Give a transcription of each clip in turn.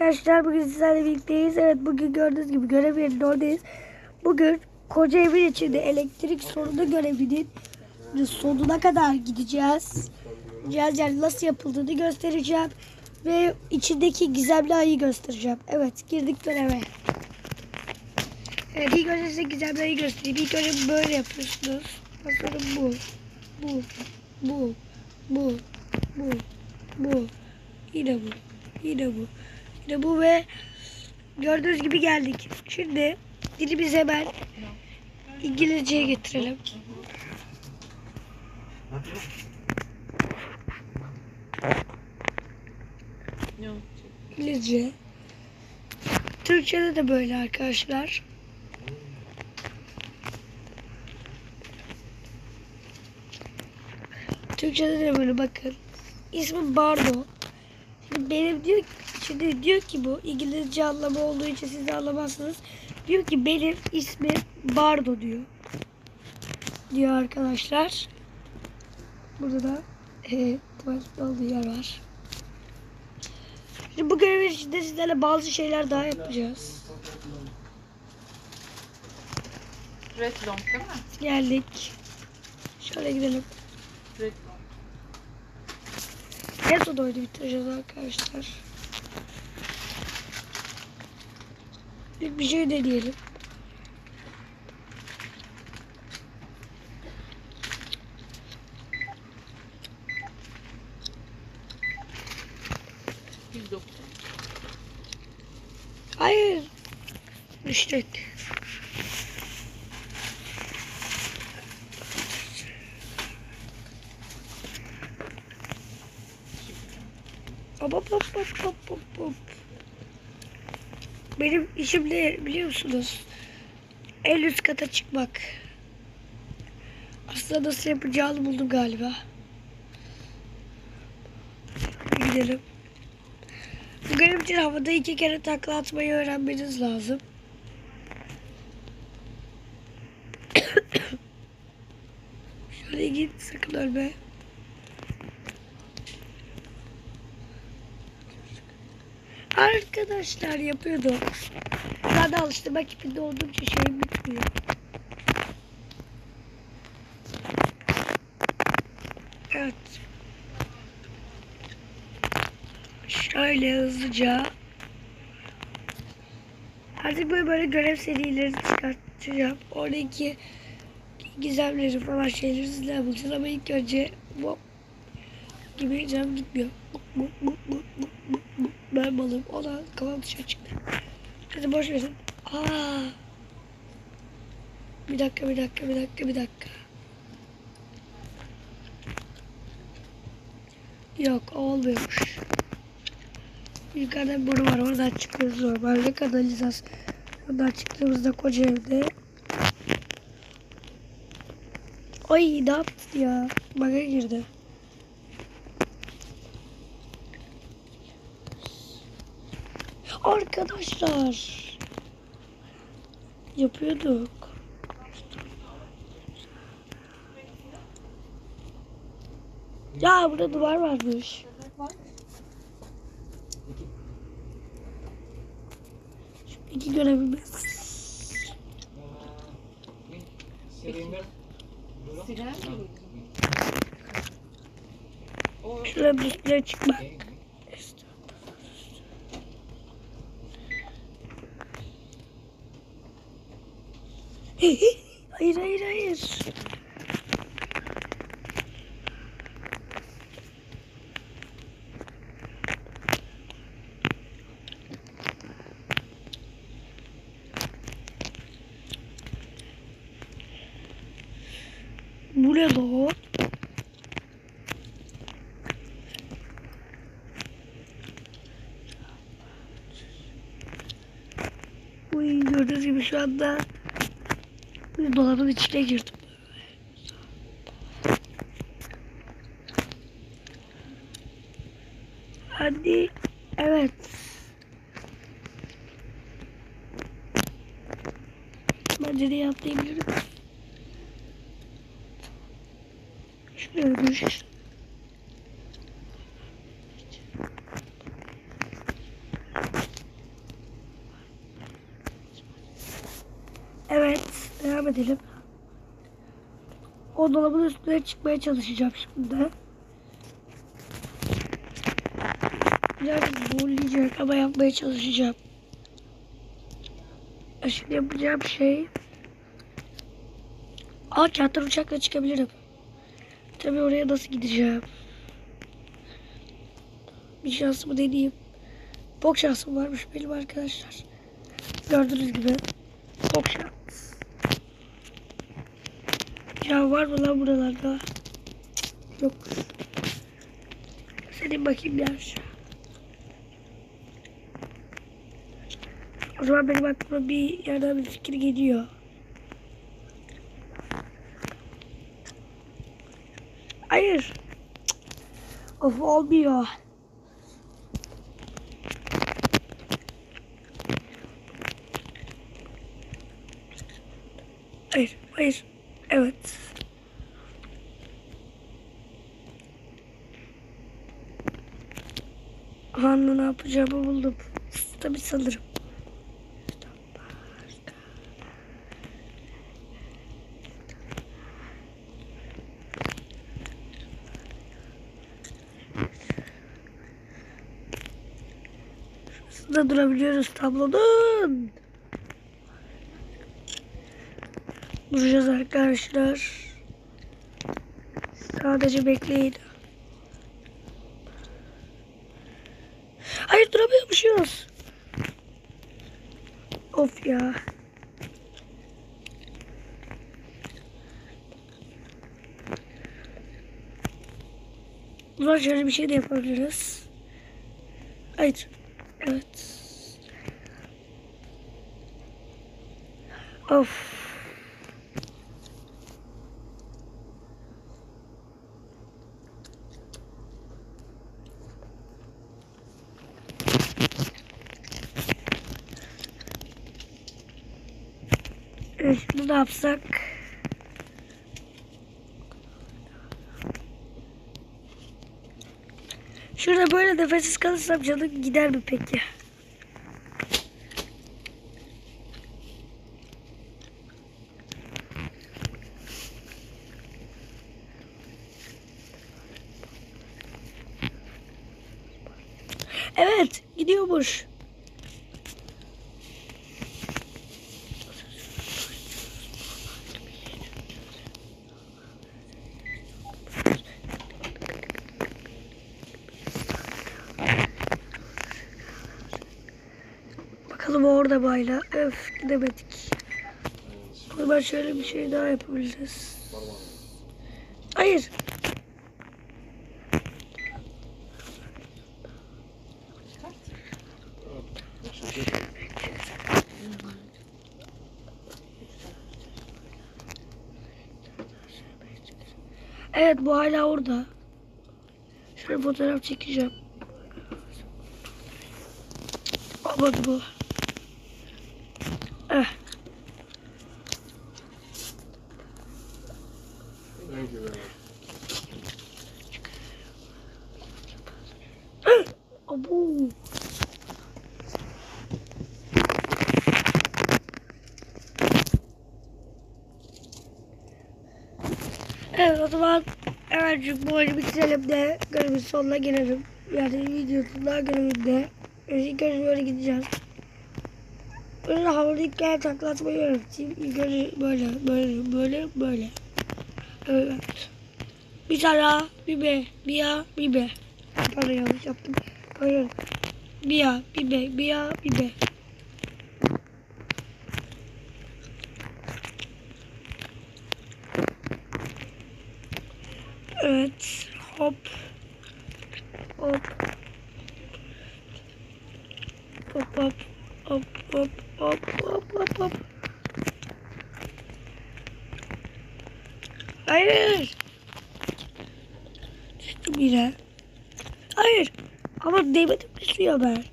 Arkadaşlar bugün sizlerle birlikteyiz. Evet bugün gördüğünüz gibi görev yerinde oradayız. Bugün koca evin içinde elektrik sorunu görevinin sonuna kadar gideceğiz. Gideceğiz yani nasıl yapıldığını göstereceğim. Ve içindeki gizemli ayı göstereceğim. Evet girdik göreve. Evet ilk önce size gizemli ayı göstereyim. İlk önce böyle yapıyorsunuz. Sonra bu. Bu. Bu. Bu. Bu. Bu. Yine bu. Yine bu. Yine bu ve gördüğünüz gibi geldik. Şimdi dilimizi hemen İngilizceye getirelim. İngilizce. Türkçe'de de böyle arkadaşlar. Türkçe'de de böyle bakın. İsmi Bardo. Benim diyor şimdi diyor ki bu İngilizce anlamı olduğu için siz anlamazsınız. Diyor ki benim ismim Bardo diyor. Diyor arkadaşlar. Burada da e, tuvalet olduğu yer var. Şimdi bu görevin içinde sizlerle bazı şeyler daha yapacağız. Red long değil mi? Geldik. Şöyle gidelim. Red long. En son oyunu bitireceğiz arkadaşlar. Bir, şey deneyelim. Hayır. Düştük. Hop hop hop hop hop hop. Benim işim ne biliyor musunuz? En üst kata çıkmak. Aslında nasıl yapacağını buldum galiba. Gidelim. Bu benim için havada iki kere takla atmayı öğrenmeniz lazım. Şöyle git sakın ölme. Arkadaşlar yapıyordu. Zaten alıştırmak ipinde oldukça şeyim bitmiyor. Evet. Şöyle hızlıca. Artık böyle böyle görev serileri çıkartacağım. Oradaki gizemleri falan şeyleri sizler bulacağız ama ilk önce bu gibi gitmiyor. Bu, bu, bu, bu, bu, bu, Ben malım. Ona kafam dışarı çıktı. Hadi boş verin. Aa. Bir dakika, bir dakika, bir dakika, bir dakika. Yok, olmuyormuş. Yukarıda bir boru var. Oradan çıkıyoruz normalde. Kanalizasyon. Oradan çıktığımızda koca evde. Ay ne yaptı ya? Baga girdi. Arkadaşlar. Yapıyorduk. Ya burada duvar varmış. Şu iki görevimiz. Şuraya üstüne çıkmak. Hayır hayır hayır. Bu ne lan? Uy gördüğünüz gibi şu anda bir dolabın içine girdim. Hadi. Evet. De atlayabilirim. Şuraya düş. Devam edelim. O dolabın üstüne çıkmaya çalışacağım şimdi. Birazcık zorlayacak ama yapmaya çalışacağım. Şimdi yapacağım şey... Aa kağıttan uçakla çıkabilirim. Tabii oraya nasıl gideceğim? Bir şansımı deneyeyim. Bok şansım varmış benim arkadaşlar. Gördüğünüz gibi. Bok şans. Ya var mı lan buralarda? Yok. Senin bakayım ya. O zaman benim aklıma bir yerden bir fikir geliyor. Hayır. Of olmuyor. Hayır, hayır. Evet. Anda ne yapacağımı buldum. Tabii sanırım. Şurada durabiliyoruz tablonun. Duracağız arkadaşlar. Sadece bekleyin. Hayır duramıyormuşuz. Of ya. O şöyle bir şey de yapabiliriz. Hayır. Evet. Of. Evet, şimdi ne yapsak? Şurada böyle nefessiz kalırsam canım gider mi peki? Evet, gidiyormuş. Bakalım orada bayla. Öf gidemedik. O zaman şöyle bir şey daha yapabiliriz. Hayır. Evet bu hala orada. Şöyle fotoğraf çekeceğim. Olmadı bu. O zaman hemen bu oyunu bitirelim de görevin sonuna gelelim. Yani videonun daha görevinde. Önce böyle gideceğiz. Böyle havalıkken taklatmayı öğreteyim. İlk önce böyle, böyle, böyle, böyle. Evet. Bir tane bir B, bir A, bir B. Pardon yanlış yaptım. Pardon. Bir A, bir B, bir A, bir B. Evet. Hop. Hop. Hop hop. Hop hop hop hop hop hop. Hayır. Düştüm yine. Hayır. Ama değmedim düşüyor ben.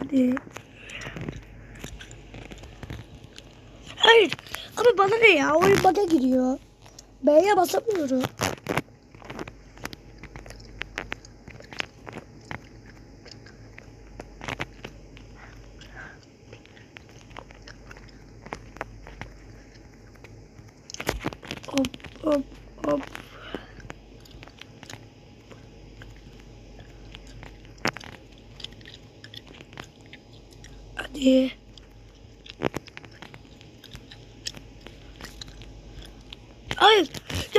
Hadi. Abi bana ne ya? Oyun bana giriyor. B'ye basamıyorum. Hop hop hop. Hadi.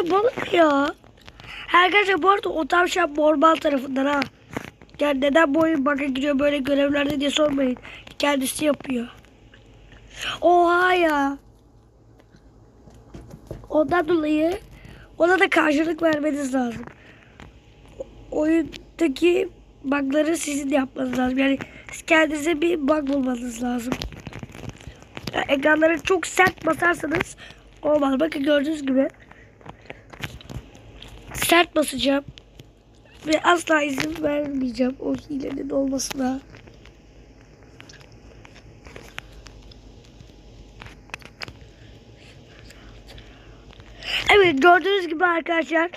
Ne ya? Arkadaşlar bu arada o tavşan normal tarafından ha. Yani neden bu oyun baka giriyor böyle görevlerde diye sormayın. Kendisi yapıyor. Oha ya. Ondan dolayı ona da karşılık vermeniz lazım. Oyundaki bug'ları sizin yapmanız lazım. Yani kendinize bir bug bulmanız lazım. Yani ekranlara çok sert basarsanız olmaz. Bakın gördüğünüz gibi sert basacağım. Ve asla izin vermeyeceğim o hilenin olmasına. Evet gördüğünüz gibi arkadaşlar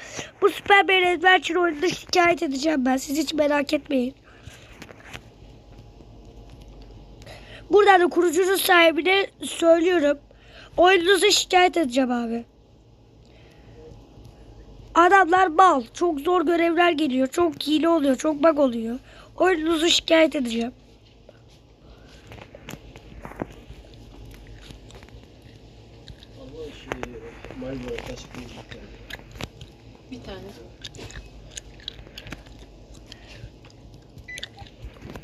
bu Super Mario Adventure oyununda şikayet edeceğim ben. Siz hiç merak etmeyin. Buradan da kurucunun sahibine söylüyorum. Oyununuzu şikayet edeceğim abi. Adamlar mal. Çok zor görevler geliyor. Çok hile oluyor. Çok bug oluyor. Oyununuzu şikayet edeceğim. Bir tane.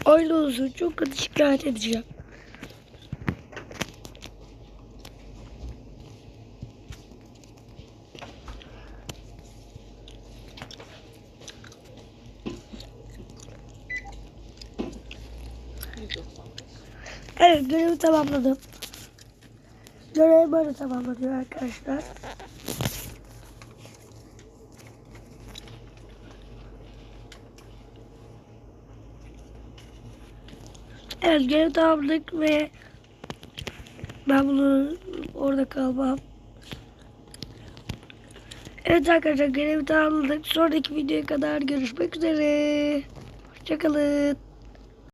Oyununuzu çok kötü şikayet edeceğim. Görevi tamamladım. Görev böyle tamamlanıyor arkadaşlar. Evet görev tamamladık ve ben bunu orada kalmam. Evet arkadaşlar görevi tamamladık. Sonraki videoya kadar görüşmek üzere. Hoşçakalın.